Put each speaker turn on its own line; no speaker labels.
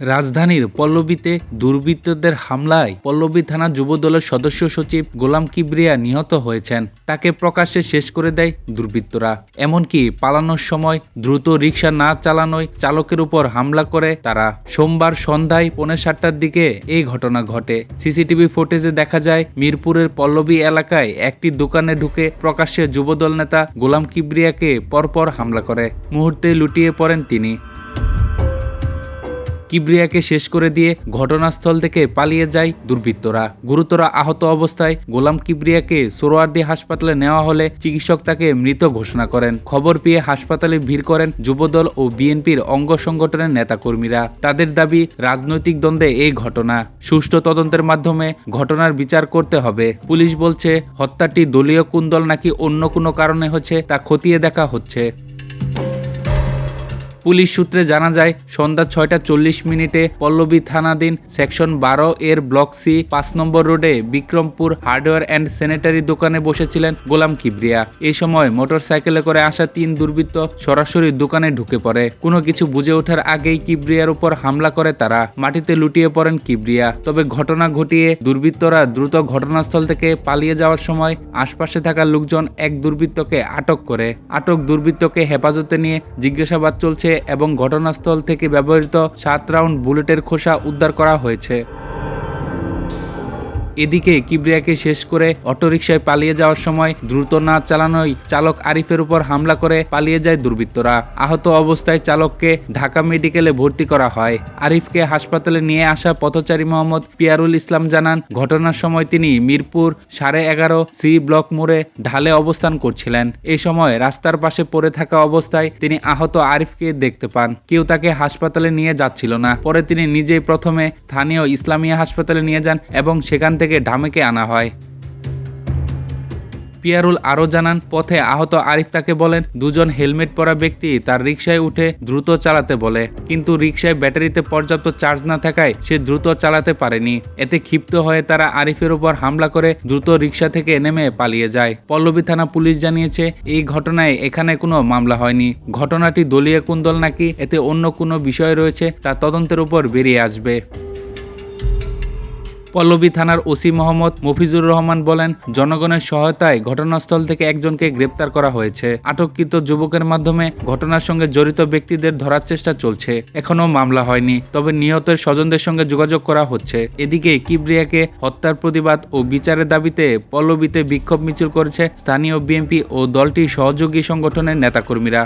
রাজধানীর পল্লবীতে দুর্বৃত্তদের হামলায় পল্লবী থানা যুবদলের সদস্য সচিব গোলাম কিবরিয়া নিহত হয়েছেন। তাকে প্রকাশ্যে শেষ করে দেয় দুর্বৃত্তরা। এমনকি পালানোর সময় দ্রুত রিক্সা না চালানোয় চালকের উপর হামলা করে তারা। সোমবার সন্ধ্যায় পৌনে সাতটার দিকে এই ঘটনা ঘটে। সিসিটিভি ফুটেজে দেখা যায়, মিরপুরের পল্লবী এলাকায় একটি দোকানে ঢুকে প্রকাশ্যে যুবদল নেতা গোলাম কিবরিয়াকে পরপর হামলা করে। মুহূর্তে লুটিয়ে পড়েন তিনি। কিবরিয়াকে শেষ করে দিয়ে ঘটনাস্থল থেকে পালিয়ে যায় দুর্বৃত্তরা। গুরুতর আহত অবস্থায় গোলাম কিবরিয়াকে সোরোয়ার্দি হাসপাতালে নেওয়া হলে চিকিৎসক তাকে মৃত ঘোষণা করেন। খবর পেয়ে হাসপাতালে ভিড় করেন যুবদল ও বিএনপির অঙ্গ সংগঠনের নেতাকর্মীরা। তাদের দাবি, রাজনৈতিক দ্বন্দ্বে এই ঘটনা। সুষ্ঠু তদন্তের মাধ্যমে ঘটনার বিচার করতে হবে। পুলিশ বলছে, হত্যাটি দলীয় কুন্দল নাকি অন্য কোনো কারণে হচ্ছে তা খতিয়ে দেখা হচ্ছে। পুলিশ সূত্রে জানা যায়, সন্ধ্যা ছয়টা চল্লিশ মিনিটে পল্লবী থানাধীন সেকশন বারো এর ব্লক সি পাঁচ নম্বর রোডে বিক্রমপুর হার্ডওয়্যার অ্যান্ড স্যানিটারি দোকানে বসেছিলেন গোলাম কিবরিয়া। এই সময় মোটরসাইকেলে করে আসা তিন দুর্বৃত্ত সরাসরি দোকানে ঢুকে পড়ে। কোনো কিছু বুঝে ওঠার আগেই কিবরিয়ার উপর হামলা করে তারা। মাটিতে লুটিয়ে পড়েন কিবরিয়া। তবে ঘটনা ঘটিয়ে দুর্বৃত্তরা দ্রুত ঘটনাস্থল থেকে পালিয়ে যাওয়ার সময় আশপাশে থাকা লোকজন এক দুর্বৃত্তকে আটক করে। আটক দুর্বৃত্তকে হেফাজতে নিয়ে জিজ্ঞাসাবাদ চলছে এবং ঘটনাস্থল থেকে ব্যবহৃত সাত রাউন্ড বুলেটের খোসা উদ্ধার করা হয়েছে। এদিকে কিবরিয়াকে শেষ করে অটোরিকশায় পালিয়ে যাওয়ার সময় দ্রুত না চালানোই চালক আরিফের উপর হামলা করে পালিয়ে যায় দুর্বৃত্তরা। আহত অবস্থায় চালককে ঢাকা মেডিকেলে ভর্তি করা হয়। আরিফকে হাসপাতালে নিয়ে আসা পথচারী মোহাম্মদ পিয়ারুল ইসলাম জানান, ঘটনার সময় তিনি মিরপুর সাড়ে এগারো সি ব্লক মোড়ে ঢালে অবস্থান করছিলেন। এ সময় রাস্তার পাশে পড়ে থাকা অবস্থায় তিনি আহত আরিফকে দেখতে পান। কেউ তাকে হাসপাতালে নিয়ে যাচ্ছিল না। পরে তিনি নিজেই প্রথমে স্থানীয় ইসলামিয়া হাসপাতালে নিয়ে যান এবং সেখান থেকে ঢামেকে আনা হয়। পিয়ারুল আরও জানান, পথে আহত আরিফ তাকে বলেন, দুজন হেলমেট পরা ব্যক্তি তার রিক্সায় উঠে দ্রুত চালাতে বলে। কিন্তু রিক্সায় ব্যাটারিতে পর্যাপ্ত চার্জ না থাকায় সে দ্রুত চালাতে পারেনি। এতে ক্ষিপ্ত হয়ে তারা আরিফের উপর হামলা করে দ্রুত রিক্সা থেকে নেমে পালিয়ে যায়। পল্লবী থানা পুলিশ জানিয়েছে, এই ঘটনায় এখানে কোনো মামলা হয়নি। ঘটনাটি দলীয় কুন্দল নাকি, এতে অন্য কোনো বিষয় রয়েছে তা তদন্তের উপর বেরিয়ে আসবে। পল্লবী থানার ওসি মোহাম্মদ মফিজুর রহমান বলেন, জনগণের সহায়তায় ঘটনাস্থল থেকে একজনকে গ্রেপ্তার করা হয়েছে। আটককৃত যুবকের মাধ্যমে ঘটনার সঙ্গে জড়িত ব্যক্তিদের ধরার চেষ্টা চলছে। এখনও মামলা হয়নি, তবে নিহতের স্বজনদের সঙ্গে যোগাযোগ করা হচ্ছে। এদিকে কিবরিয়াকে হত্যার প্রতিবাদ ও বিচারের দাবিতে পল্লবীতে বিক্ষোভ মিছিল করেছে স্থানীয় বিএনপি ও দলটির সহযোগী সংগঠনের নেতাকর্মীরা।